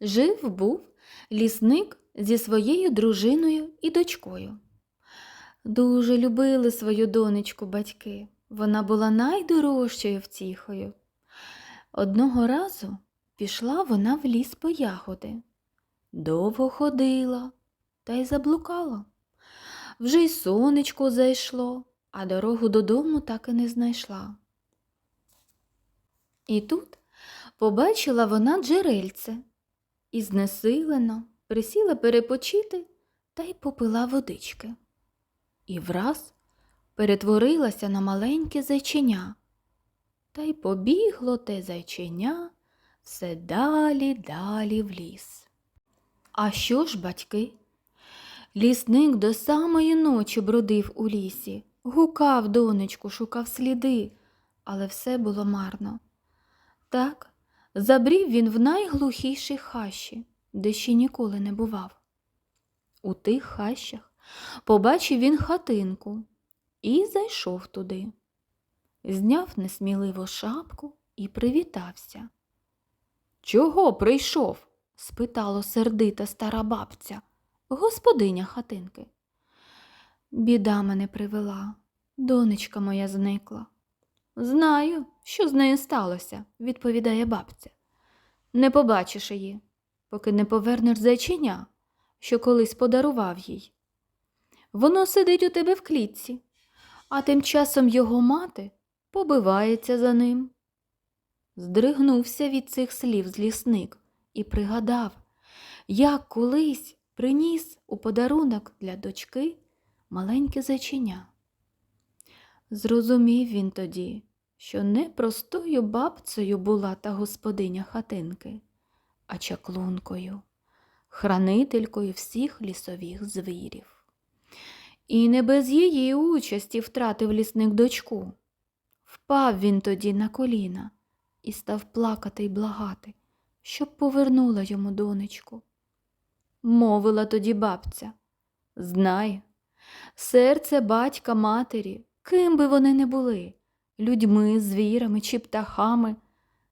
Жив був лісник зі своєю дружиною і дочкою. Дуже любили свою донечку батьки. Вона була найдорожчою втіхою. Одного разу пішла вона в ліс по ягоди. Довго ходила та й заблукала. Вже й сонечко зайшло, а дорогу додому так і не знайшла. І тут побачила вона джерельце і знесилено присіла перепочити та й попила водички. І враз перетворилася на маленьке зайченя, та й побігло те зайченя все далі, далі в ліс. А що ж, батьки? Лісник до самої ночі бродив у лісі, гукав донечку, шукав сліди, але все було марно. Так, забрів він в найглухіші хащі, де ще ніколи не бував. У тих хащах побачив він хатинку і зайшов туди. Зняв несміливо шапку і привітався. Чого прийшов? спитало сердита стара бабця, господиня хатинки. Біда мене привела, донечка моя зникла. Знаю, що з нею сталося, відповідає бабця. Не побачиш її, поки не повернеш зайчиня, що колись подарував їй. Воно сидить у тебе в клітці, а тим часом його мати побивається за ним. Здригнувся від цих слів злісник і пригадав, як колись приніс у подарунок для дочки маленьке зайчиня. Зрозумів він тоді, що не простою бабцею була та господиня хатинки, а чаклункою, хранителькою всіх лісових звірів. І не без її участі втратив лісник дочку. Впав він тоді на коліна і став плакати й благати, щоб повернула йому донечку. Мовила тоді бабця, знай, серце батька матері, ким би вони не були, людьми, звірами чи птахами,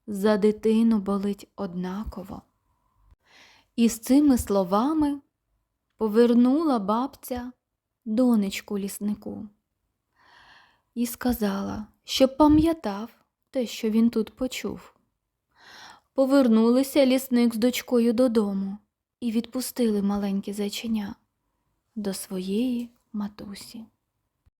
за дитину болить однаково. І з цими словами повернула бабця донечку ліснику і сказала, щоб пам'ятав те, що він тут почув. Повернулися лісник з дочкою додому і відпустили маленьке зайченя до своєї матусі.